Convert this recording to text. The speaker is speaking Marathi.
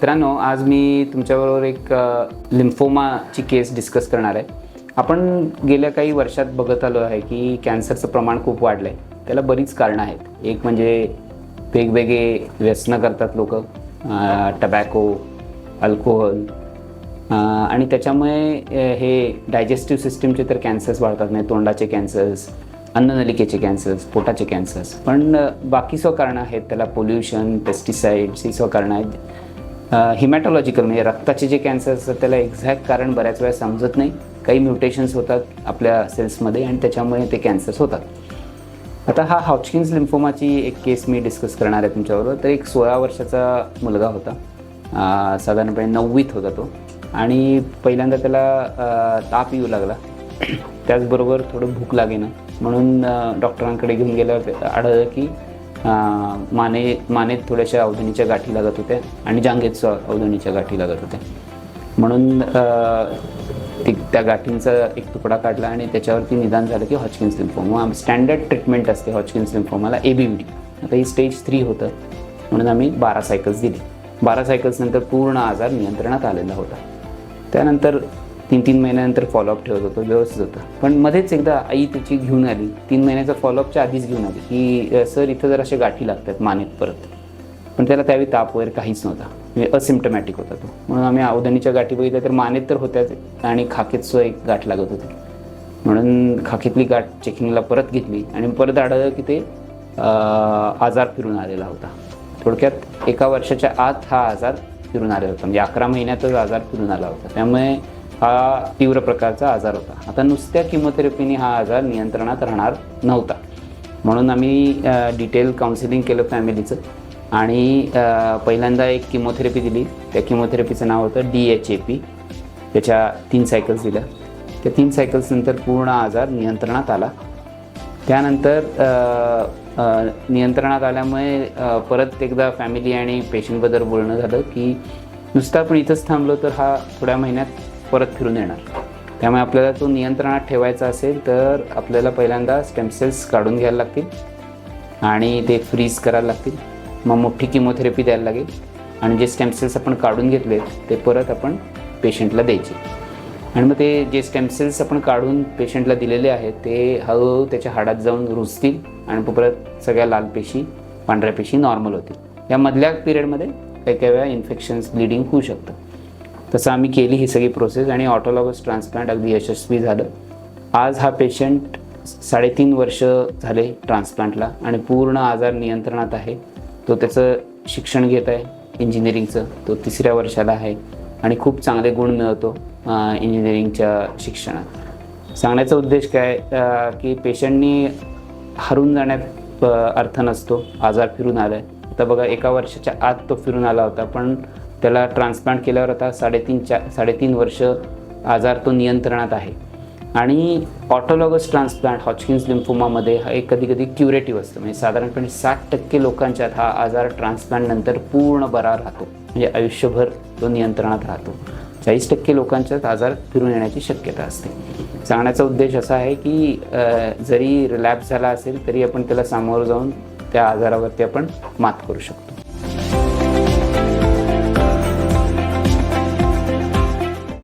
मित्रांनो आज मी तुमच्याबरोबर एक लिम्फोमाची केस डिस्कस करणार आहे. आपण गेल्या काही वर्षात बघत आलो आहे की कॅन्सरचं प्रमाण खूप वाढलं आहे त्याला बरीच कारणं आहेत. एक म्हणजे वेगवेगळे व्यसनं करतात लोक टबॅको अल्कोहोल आणि त्याच्यामुळे हे डायजेस्टिव्ह सिस्टीमचे तर कॅन्सर्स वाढतात नाही तोंडाचे कॅन्सर्स अन्ननलिकेचे कॅन्सर्स पोटाचे कॅन्सर्स. पण बाकी बाकी स्वकारणं आहेत त्याला पोल्युशन पेस्टिसाइड्स ही स्वकारणं आहेत. हिमॅटॉलॉजिकल म्हणजे रक्ताचे जे कॅन्सर असतात त्याला एक्झॅक्ट कारण बऱ्याच वेळा समजत नाही. काही म्युटेशन्स होतात आपल्या सेल्समध्ये आणि त्याच्यामुळे ते कॅन्सर्स होतात. आता हा हॉचकिन्स लिम्फोमाची एक केस मी डिस्कस करणार आहे तुमच्याबरोबर. तर एक सोळा वर्षाचा मुलगा होता. साधारणपणे नववीत होता तो. आणि पहिल्यांदा त्याला ताप येऊ लागला. त्याचबरोबर थोडं भूक लागेना. म्हणून डॉक्टरांकडे घेऊन गेल्यावर आढळलं की माने माने थोड्याशा अवधणीच्या गाठी लागत होत्या आणि जांघेत अवधणीच्या गाठी लागत होत्या म्हणून ती त्या गाठींचा एक तुकडा काढला आणि त्याच्यावरती निदान झालं की हॉचकिन्स लिम्फोमा स्टँडर्ड ट्रीटमेंट असते हॉचकिन्स लिम्फोमाला ए बी डी आता ही स्टेज थ्री होतं. म्हणून आम्ही बारा सायकल्स दिली. बारा सायकल्सनंतर पूर्ण आजार नियंत्रणात आलेला होता. त्यानंतर तीन तीन महिन्यानंतर फॉलोअप ठेवत होतो व्यवस्थित होतं. पण मध्येच एकदा आई त्याची घेऊन आली. तीन महिन्याचा फॉलोअपच्या आधीच घेऊन आली. की सर इथं जर असे गाठी लागतात मानेत परत. पण त्याला त्यावेळी ताप वगैरे काहीच नव्हता. म्हणजे असिम्टमॅटिक होता तो. म्हणून आम्ही अवधानीच्या गाठी बघितल्या तर मानेत तर होत्याच आणि खाकेत एक गाठ लागत होती. म्हणून खाकीतली गाठ चेकिंगला परत घेतली आणि परत आढळलं की ते आजार फिरून आलेला होता. थोडक्यात एका वर्षाच्या आत हा आजार फिरून आलेला होता. म्हणजे अकरा महिन्यातच आजार फिरून आला होता. त्यामुळे हा तीव्र प्रकारचा आजार होता. आता नुसत्या किमोथेरपीने हा आजार नियंत्रणात राहणार नव्हता. म्हणून आम्ही डिटेल काउन्सिलिंग केलं फॅमिलीचं आणि पहिल्यांदा एक किमोथेरपी दिली. त्या किमोथेरपीचं नाव होतं डी एच ए पी त्याच्या तीन सायकल्स दिल्या. त्या तीन सायकल्सनंतर पूर्ण आजार नियंत्रणात आला. त्यानंतर नियंत्रणात आल्यामुळे परत एकदा फॅमिली आणि पेशंटबद्दल बोलणं झालं की नुसतं आपण इथंच थांबलो तर हा थोड्या महिन्यात परत फिरून येणार. त्यामुळे आपल्याला तो नियंत्रणात ठेवायचा असेल तर आपल्याला पहिल्यांदा स्टेम सेल्स काढून घ्यायला लागतील आणि ते फ्रीज करायला लागतील. मग मोठी किमोथेरपी द्यायला लागेल. आणि जे स्टेम सेल्स आपण काढून घेतले ते परत आपण पेशंटला द्यायचे. आणि मग ते जे स्टेम सेल्स आपण काढून पेशंटला दिलेले आहेत ते हळूहळू त्याच्या हाडात जाऊन रुजतील आणि परत सगळ्या लाल पेशी पांढऱ्या पेशी नॉर्मल होतील. या मधल्या पिरियडमध्ये काही काही वेळा इन्फेक्शन्स ब्लिडिंग होऊ शकतं. तसं आम्ही केली ही सगळी प्रोसेस आणि ऑटोलॉगस ट्रान्सप्लांट अगदी यशस्वी झालं. आज हा पेशंट साडेतीन वर्ष झाले ट्रान्सप्लांटला आणि पूर्ण आजार नियंत्रणात आहे. तो त्याचं शिक्षण घेत आहे इंजिनिअरिंगचं तो तिसऱ्या वर्षाला आहे आणि खूप चांगले गुण मिळवतो इंजिनिअरिंगच्या शिक्षणात. सांगण्याचा उद्देश काय की पेशंटनी हरून जाण्यात अर्थ नसतो. आजार फिरून आला आहे आता बघा एका वर्षाच्या आत तो फिरून आला होता पण त्याला ट्रान्सप्लांट केल्यावर आता साडेतीन चा साडेतीन वर्ष आजार तो नियंत्रणात आहे. आणि ऑटोलॉगस ट्रान्सप्लांट हॉचकिन्स लिम्फोमामध्ये हा एक कधी कधी क्युरेटिव्ह असतं. म्हणजे साधारणपणे साठ टक्के लोकांच्यात हा आजार ट्रान्सप्लांटनंतर पूर्ण बरा राहतो. म्हणजे आयुष्यभर तो नियंत्रणात राहतो. चाळीस टक्के लोकांच्यात आजार फिरून येण्याची शक्यता असते. सांगण्याचा उद्देश असा आहे की जरी रिलॅप्स झाला असेल तरी आपण त्याला सामोरं जाऊन त्या आजारावरती आपण मात करू शकतो.